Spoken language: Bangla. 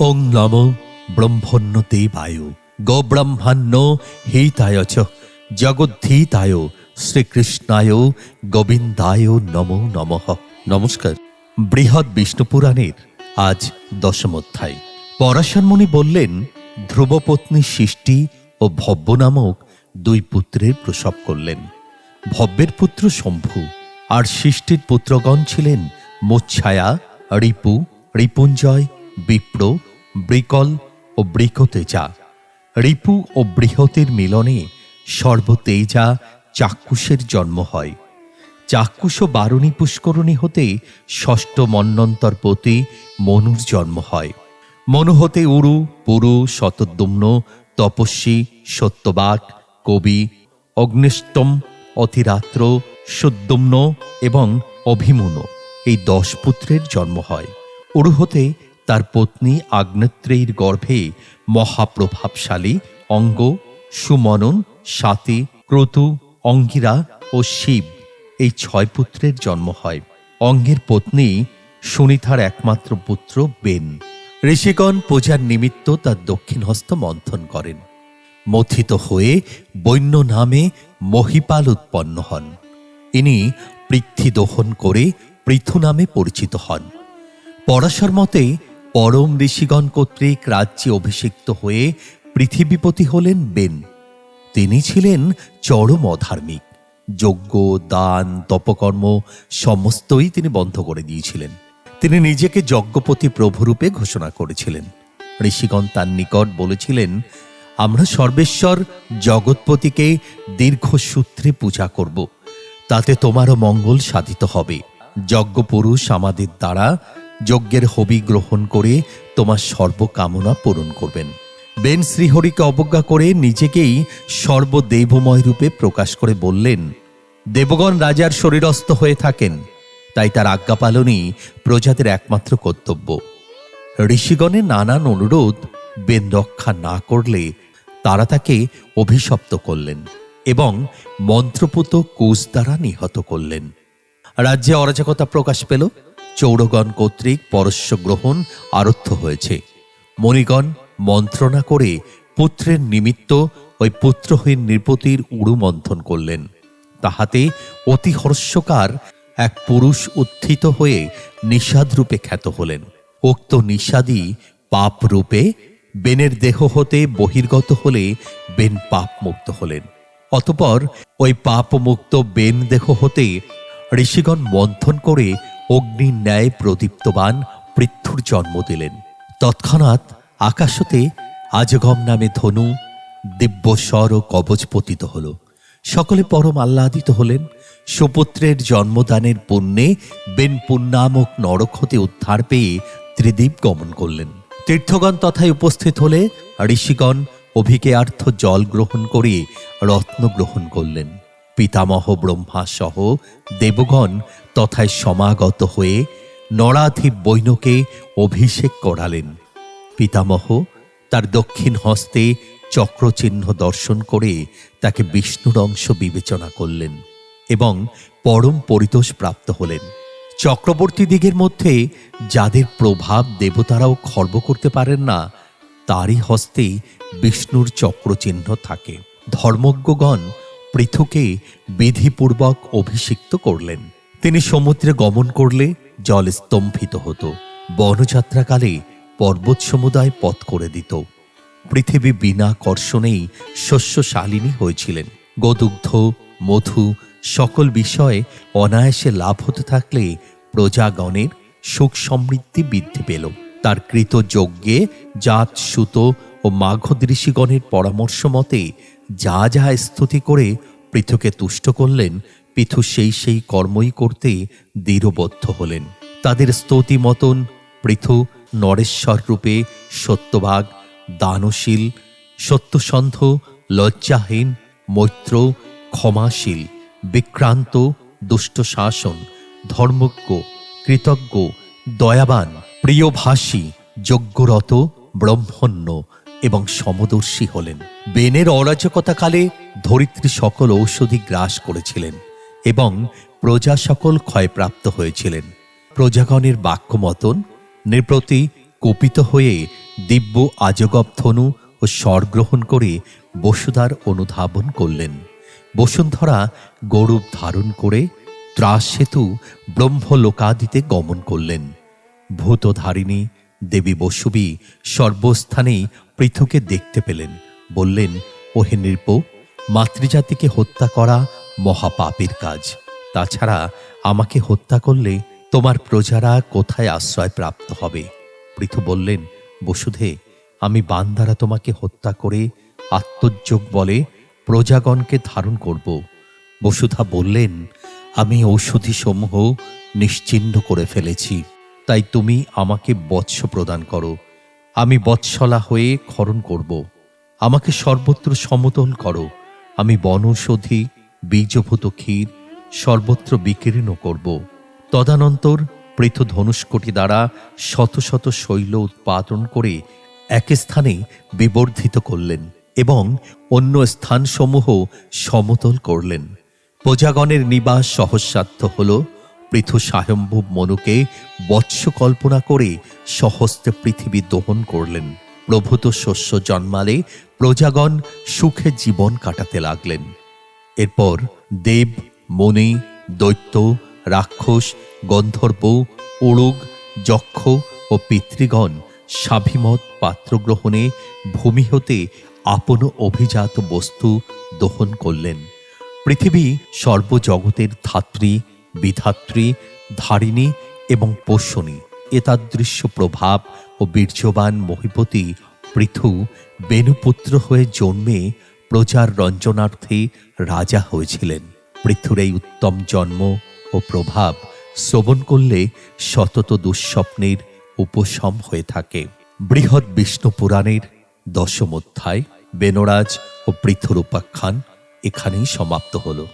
ওং নম ব্রহ্মণ্য দেবায়। গোব্রহ্মাণ্য হিতায় চ, জগদ্ধীতায়, শ্রীকৃষ্ণায়, গোবিন্দায় নমো নমঃ। নমস্কার। বৃহৎ বিষ্ণু পুরাণের আজ দশম অধ্যায়। পরাশরমণি বললেন, ধ্রুবপত্নী সৃষ্টি ও ভব্য নামক দুই পুত্রের প্রসব করলেন। ভব্যের পুত্র শম্ভু আর সৃষ্টির পুত্রগণ ছিলেন মোচ্ছায়া, রিপু, রিপুঞ্জয় বিপ্র বৃকল ও বৃকতেজা রিপু ও বৃহতের মিলনে সর্বতেজা চাক্ষুষের জন্ম হয়। চাক্ষুষ বারুণী পুষ্করণী হতে ষষ্ঠ মন্বন্তরপতি মনুর জন্ম হয়। মনু হতে উরু, পুরু, শতদ্যুম্ন, তপস্বী, সত্যবাক, কবি অগ্নিষ্টম অতিরাত্র, সুদ্যুম্ন এবং অভিমুন এই দশ পুত্রের জন্ম হয়। উরু হতে তার পত্নী আগ্নেত্রীর গর্ভে মহাপ্রভাবশালী অঙ্গ, সুমনন, সাতি, ক্রতু, অঙ্গিরা ও শিব এই ছয় পুত্রের জন্ম হয়। অঙ্গের পত্নী সুনিতার একমাত্র পুত্র বেন। ঋষিগণ পূজার নিমিত্ত তার দক্ষিণ হস্ত মন্থন করেন। মথিত হয়ে বৈন্য নামে মহিপাল উৎপন্ন হন। ইনি পৃথ্বী দহন করে পৃথু নামে পরিচিত হন। পরাশর মতে পরম ঋষিগণ কর্তৃক রাজ্যে অভিষিক্ত হয়ে পৃথিবীপতি হলেন বেন। তিনি ছিলেন চরম অধার্মিক। যজ্ঞ, দান, তপকর্ম সমস্তই তিনি বন্ধ করে দিয়েছিলেন। তিনি নিজেকে যজ্ঞপতি প্রভুরূপে ঘোষণা করেছিলেন। ঋষিগণ তার নিকট বলেছিলেন, আমরা সর্বেশ্বর জগৎপতিকে দীর্ঘ সূত্রে পূজা করব। তাতে তোমারও মঙ্গল সাধিত হবে। যজ্ঞপুরুষ আমাদের দ্বারা যজ্ঞের হবি গ্রহণ করে তোমার সর্বকামনা পূরণ করবেন। বেন শ্রীহরিকে অবজ্ঞা করে নিজেকেই সর্বদেবময় রূপে প্রকাশ করে বললেন, দেবগণ রাজার শরীরস্থ হয়ে থাকেন, তাই তার আজ্ঞা পালনই প্রজাদের একমাত্র কর্তব্য। ঋষিগণের নানান অনুরোধ বেন রক্ষা না করলে তারা তাকে অভিশপ্ত করলেন এবং মন্ত্রপুত কোষ দ্বারা নিহত করলেন। রাজ্যে অরাজকতা প্রকাশ পেল। চৌরগণ কর্তৃক পরস্য গ্রহণ আরব্ধ হয়েছে। মণিগণ মন্ত্রণা করে পুত্রের নিমিত্ত ওই পুত্রহীন নৃপতির উড়ু মন্থন করলেন। তাহাতে অতি হর্ষকার এক পুরুষ উত্থিত হয়ে নিষাদ রূপে খ্যাত হলেন। উক্ত নিষাদই পাপ রূপে বেনের দেহ হতে বহির্গত হলে বেন পাপ মুক্ত হলেন। অতপর ওই পাপ মুক্ত বেন দেহ হতে ঋষিগণ মন্থন করে অগ্নির ন্যায় প্রদীপ্তবান পৃথুর জন্ম দিলেন। তৎক্ষণাৎ আকাশতে আজগম নামে ধনু দিব্যস্বর ও কবচ পতিত হল। সকলে পরম আহ্লাদিত হলেন। সুপুত্রের জন্মদানের পুণ্যে বেন পুণ্যামক নরক হতে উদ্ধার পেয়ে ত্রিদীপ গমন করলেন। তীর্থগণ তথায় উপস্থিত হলে ঋষিগণ অভিকে অভিকেয়ার্থ জল গ্রহণ করে রত্ন গ্রহণ করলেন। পিতামহ ব্রহ্মা সহ দেবগণ তথায় সমাগত হয়ে নরাধি বৈনকে অভিষেক করালেন। পিতামহ তার দক্ষিণ হস্তে চক্রচিহ্ন দর্শন করে তাকে বিষ্ণুর অংশ বিবেচনা করলেন এবং পরম পরিতোষ প্রাপ্ত হলেন। চক্রবর্তী দিগের মধ্যে যাদের প্রভাব দেবতারাও খর্ব করতে পারেন না, তারই হস্তে বিষ্ণুর চক্রচিহ্ন থাকে। ধর্মজ্ঞগণ পৃথুকে বিধিপূর্বক অভিষিক্ত করলেন। তিনি সমুদ্রে গমন করলে জল স্তম্ভিত হতো। বনযাত্রাকালে পর্বত সমুদায় পথ করে দিত। পৃথিবী বিনা কর্ষণেই শস্যশালিনী হয়েছিলেন। গোদুগ্ধ, মধু সকল বিষয়ে অনায়াসে লাভ হতে থাকলে প্রজাগণের সুখ সমৃদ্ধি বৃদ্ধি পেল। তার কৃত যজ্ঞে জাত, সুত ও মাঘ ঋষিগণের পরামর্শ মতে যা যা স্তুতি করে পৃথকে তুষ্ট করলেন পৃথু সেই সেই কর্মই করতে দৃঢ়বদ্ধ হলেন। তাদের স্তুতি মতন পৃথু নরেশ্বর রূপে সত্যভাগ, দানশীল, সত্যসন্ধ, লজ্জাহীন, মৈত্র, ক্ষমাশীল, বিক্রান্ত দুষ্ট শাসন ধর্মজ্ঞ, কৃতজ্ঞ, দয়াবান, প্রিয়ভাষী, যজ্ঞরত, ব্রহ্মণ্য এবং সমদর্শী হলেন। বেনের অরাজকতাকালে ধরিত্রী সকল ঔষধি গ্রাস করেছিলেন। এবং প্রজা সকল ক্ষয়প্রাপ্ত হয়েছিলেন। প্রজাগণের বাক্য মতন নৃপতি কুপিত হয়ে দিব্য আজগব ধনু ও স্বর গ্রহণ করে বসুধার অনুধাবন করলেন। বসুন্ধরা গৌরব ধারণ করে ত্রাস সেতু ব্রহ্মলোকাদিতে গমন করলেন। ভূতধারিণী দেবী বসুবী সর্বস্থানেই পৃথুকে দেখতে পেলেন। বললেন, ওহে নৃপ, মাতৃজাতিকে হত্যা করা মহাপাপের কাজ। তাছাড়া আমাকে হত্যা করলে তোমার প্রজারা কোথায় আশ্রয় প্রাপ্ত হবে? পৃথু বললেন, বসুধে, আমি বান্দারা তোমাকে হত্যা করে আত্মযোগ বলে প্রজাগণকে ধারণ করব। বসুধা বললেন, আমি ঔষধি সমূহ নিশ্চিহ্ন করে ফেলেছি। তাই তুমি আমাকে বৎস প্রদান করো। আমি বৎসলা হয়ে খরণ করব। আমাকে সর্বত্র সমতল করো। আমি বনৌষধি বীজভূত ক্ষীর সর্বত্র বিকীর্ণ করব। তদানন্তর পৃথ ধনুষ্কটি দ্বারা শত শত শৈল উৎপাদন করে এক স্থানে বিবর্ধিত করলেন এবং অন্য স্থানসমূহ সমতল করলেন। প্রজাগণের নিবাস সহস্রার্থ হল। পৃথু স্বয়ম্ভব মনুকে বৎস কল্পনা করে সহস্তে পৃথিবী দহন করলেন। প্রভূত শস্য জন্মালে প্রজাগণ সুখে জীবন কাটাতে লাগলেন। এরপর দেব, মণি, দৈত্য, রাক্ষস, গন্ধর্ব উড়ুগ যক্ষ ও পিতৃগণ স্বাভিমত পাত্রগ্রহণে ভূমি হতে আপন অভিজাত বস্তু দহন করলেন। পৃথিবী সর্বজগতের ধাত্রী, বিধাত্রী, ধারিণী এবং পোষণী এতাদৃশ্য প্রভাব ও বীর্যবান মহিপতি পৃথু বেনুপুত্র হয়ে জন্মে প্রজার রঞ্জনার্থে রাজা হয়েছিলেন। পৃথুর এই উত্তম জন্ম ও প্রভাব শ্রবণ করলে শতত দুঃস্বপ্নের উপশম হয়ে থাকে। বৃহৎ বিষ্ণু পুরাণের দশম অধ্যায় বেনরাজ ও পৃথুর উপাখ্যান এখানেই সমাপ্ত হলো।